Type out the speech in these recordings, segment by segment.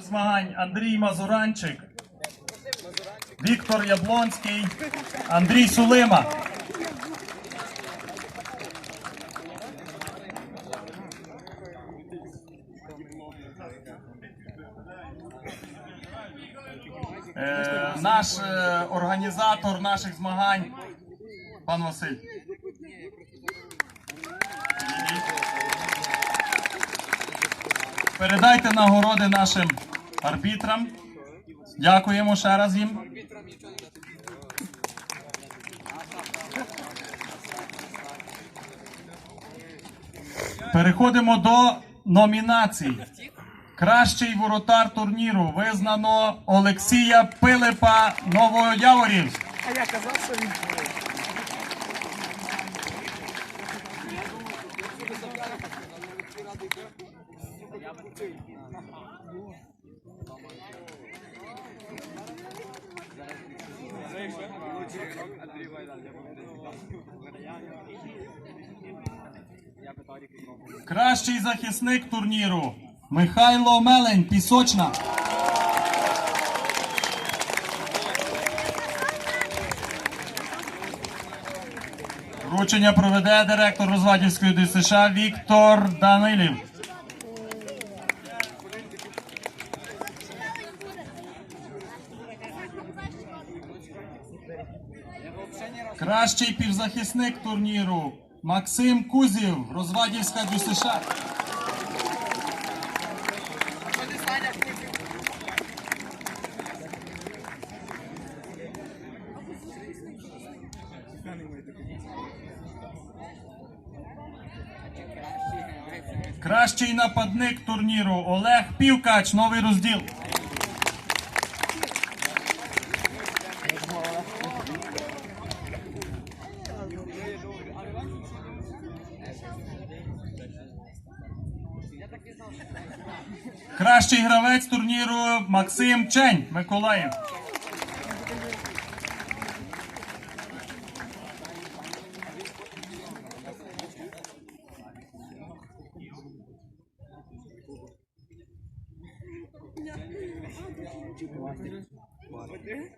змагань Андрій Мазуранчик, Віктор Яблонський, Андрій Сулима. Е, наш е, організатор наших змагань, пан Василь. Передайте нагороди нашим арбітрам. Дякуємо ще раз їм. Переходимо до номінацій. Кращий воротар турніру визнано Олексія Пилипа Новояворівськ. А я казав, що він. Кращий захисник турніру Михайло Мелень, Пісочна. Вручення проведе директор Розвадівської ДСШ Віктор Данилів. Кращий півзахисник турніру Максим Кузів, Розвадівська ДЮСШ. Кращий нападник турніру Олег Півкач, новий розділ. Кращий гравець турніру Максим Чень, Миколаїв.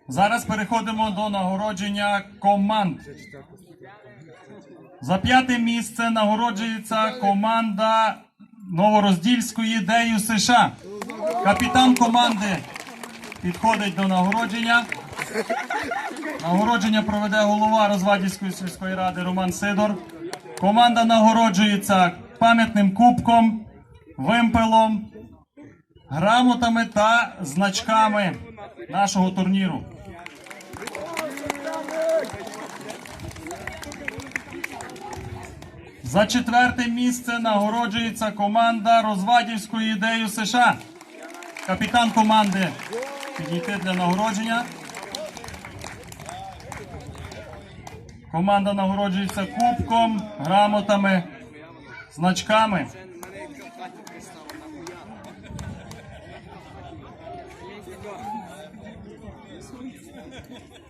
Зараз переходимо до нагородження команд. За п'яте місце нагороджується команда Новороздільської ДЕЮ США. Капітан команди підходить до нагородження. Нагородження проведе голова Розвадівської сільської ради Роман Сидор. Команда нагороджується пам'ятним кубком, вимпелом, грамотами та значками нашого турніру. За четверте місце нагороджується команда Розвадівської ідею США. Капітан команди підійти для нагородження. Команда нагороджується кубком, грамотами, значками.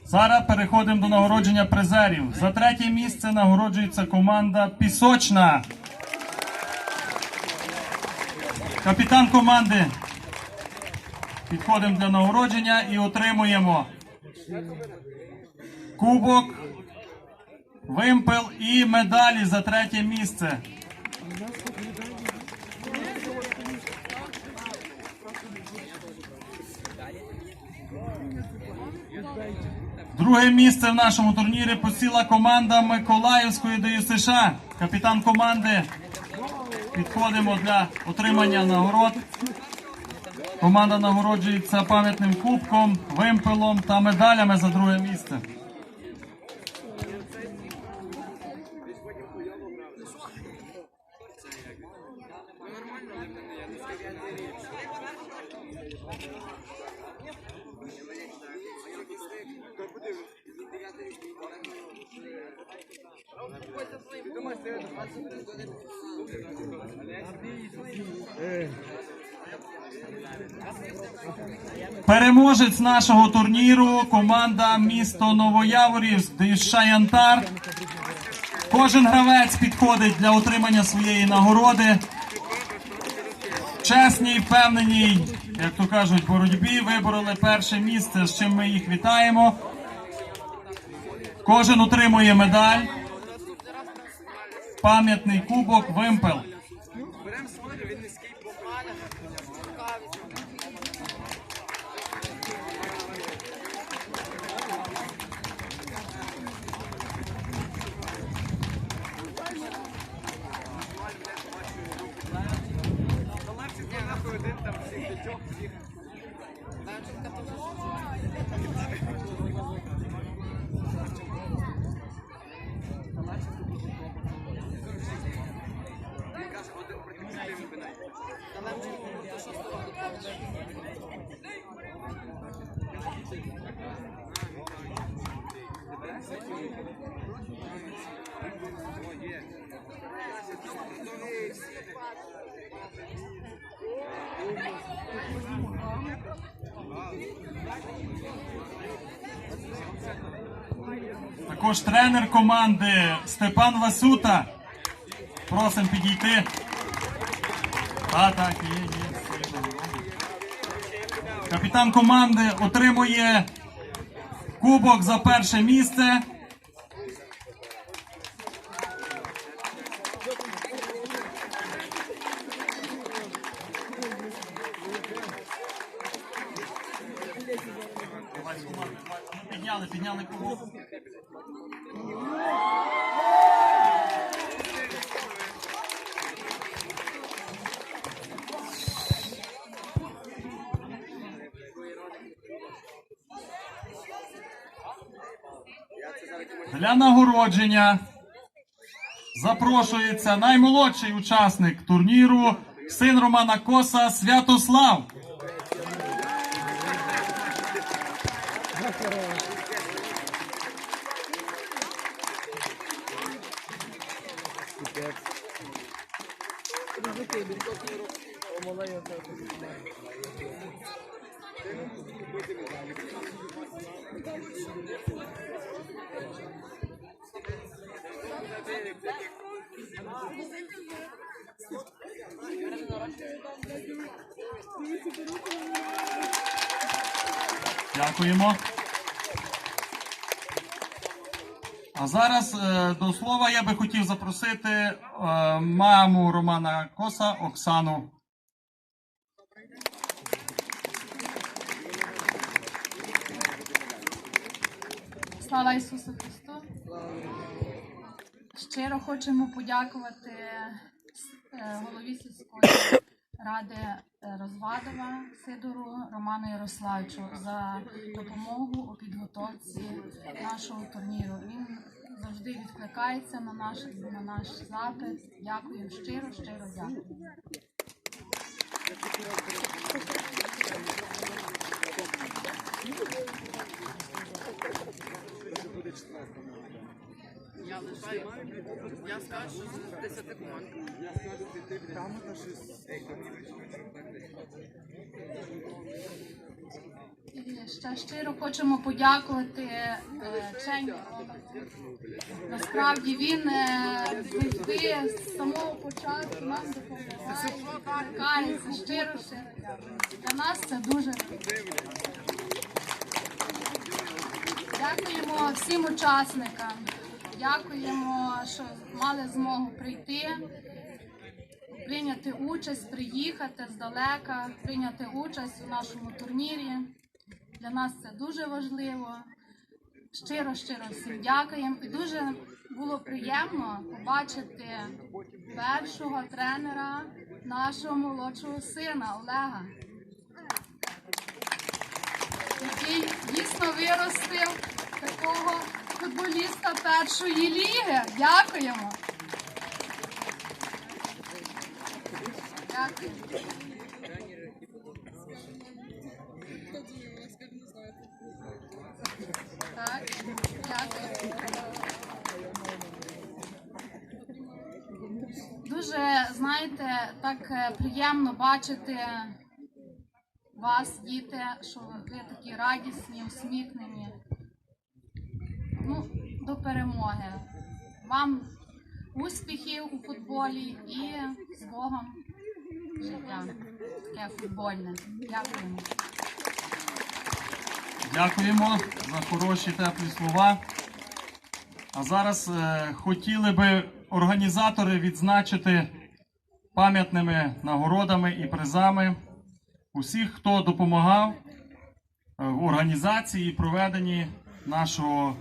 Зараз переходимо до нагородження призерів. За третє місце нагороджується команда Пісочна. Капітан команди. Підходимо для нагородження і отримуємо кубок, вимпел і медалі за третє місце. Друге місце в нашому турнірі посіла команда Миколаївської ДЮСШ. Капітан команди. Підходимо для отримання нагород. Команда нагороджується пам'ятним кубком, вимпелом та медалями за друге місце. Переможець нашого турніру команда місто Новояворівськ Янтар. Кожен гравець підходить для отримання своєї нагороди. Чесній, впевненій як то кажуть, боротьбі вибороли перше місце, з чим ми їх вітаємо. Кожен отримує медаль. Пам'ятний кубок вимпел. Також тренер команди Степан Васюта. Просимо підійти. А, так, є, є. Капітан команди отримує кубок за перше місце. Для нагородження запрошується наймолодший учасник турніру, син Романа Коса Святослав. Дякуємо. А зараз е, до слова я би хотів запросити е, маму Романа Коса Оксану. Слава Ісусу Христу! Щиро хочемо подякувати е, голові сільської ради е, Розвадова Сидору Роману Ярославичу за допомогу у підготовці нашого турніру. Він завжди відкликається на наш, на наш запит. Дякую щиро, щиро дякую. Я лишаю. Я скажу, з 10 команд. Ще щиро хочемо подякувати е, Роберту. Насправді він е, завжди з самого початку нам допомагає. Щиро, щиро. Для нас це дуже дякуємо всім учасникам. Дякуємо, що мали змогу прийти, прийняти участь, приїхати здалека, прийняти участь у нашому турнірі. Для нас це дуже важливо. Щиро, щиро всім дякуємо. І дуже було приємно побачити першого тренера нашого молодшого сина Олега, який дійсно виростив такого футболіста першої ліги. Дякуємо. Так, дякую. Дуже, знаєте, так е, приємно бачити вас, діти, що ви такі радісні, усміхнені. Ну, до перемоги. Вам успіхів у футболі і з Богом життя. таке футбольне. Дякуємо. Дякуємо за хороші теплі слова. А зараз е, хотіли би організатори відзначити пам'ятними нагородами і призами усіх, хто допомагав е, в організації проведенні нашого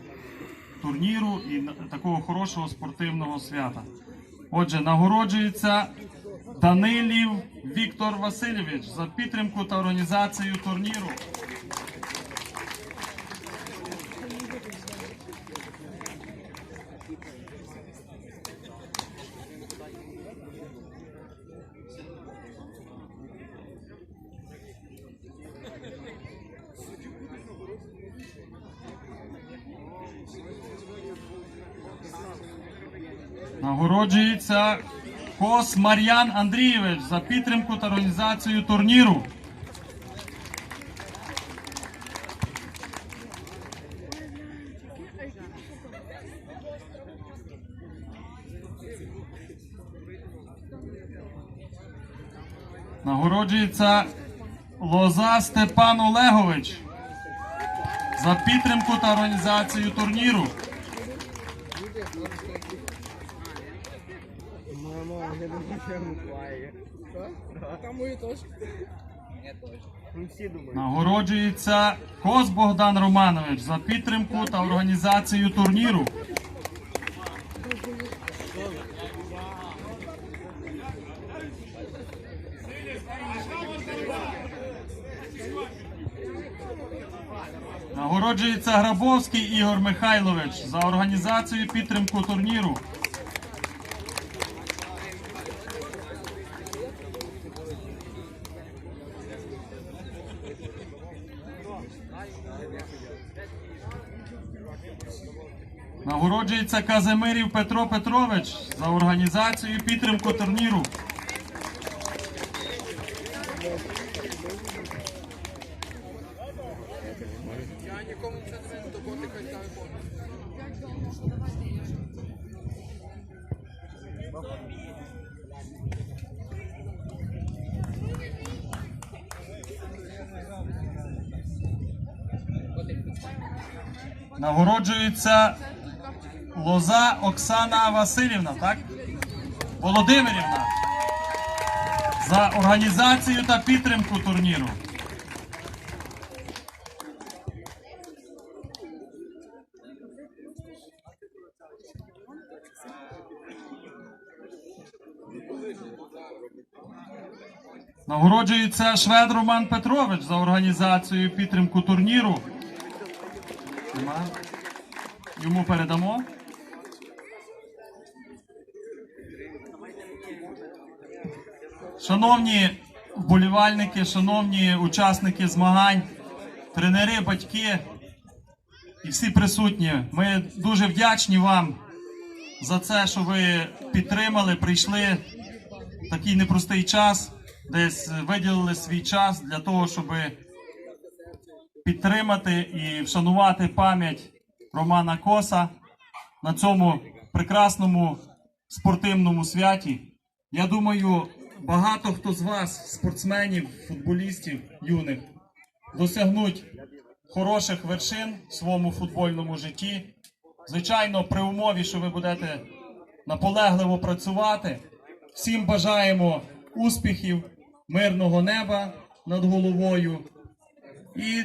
турніру і такого хорошого спортивного свята. Отже, нагороджується Данилів Віктор Васильович за підтримку та організацію турніру. Нагороджується Кос Мар'ян Андрійович за підтримку та організацію турніру. Нагороджується Лоза Степан Олегович за підтримку та організацію турніру. Я Миколаїв. Там мої теж. Ну всі думають. Нагороджується Кос Богдан Романович за підтримку та організацію турніру. Нагороджується Грабовський Ігор Михайлович за організацію підтримку турніру. Нагороджується Казимирів Петро Петрович за організацію і підтримку турніру. Я нікому це не доботи хоч телефон. Нагороджується Лоза Оксана Васильівна, так? Володимирівна. За організацію та підтримку турніру. Нагороджується Швед Роман Петрович за організацію і підтримку турніру. Нема. Йому передамо. Шановні вболівальники, шановні учасники змагань, тренери, батьки і всі присутні, ми дуже вдячні вам за це, що ви підтримали, прийшли в такий непростий час, десь виділили свій час для того, щоб підтримати і вшанувати пам'ять Романа Коса на цьому прекрасному спортивному святі. Я думаю, багато хто з вас, спортсменів, футболістів юних, досягнуть хороших вершин в своєму футбольному житті. Звичайно, при умові, що ви будете наполегливо працювати. Всім бажаємо успіхів, мирного неба над головою і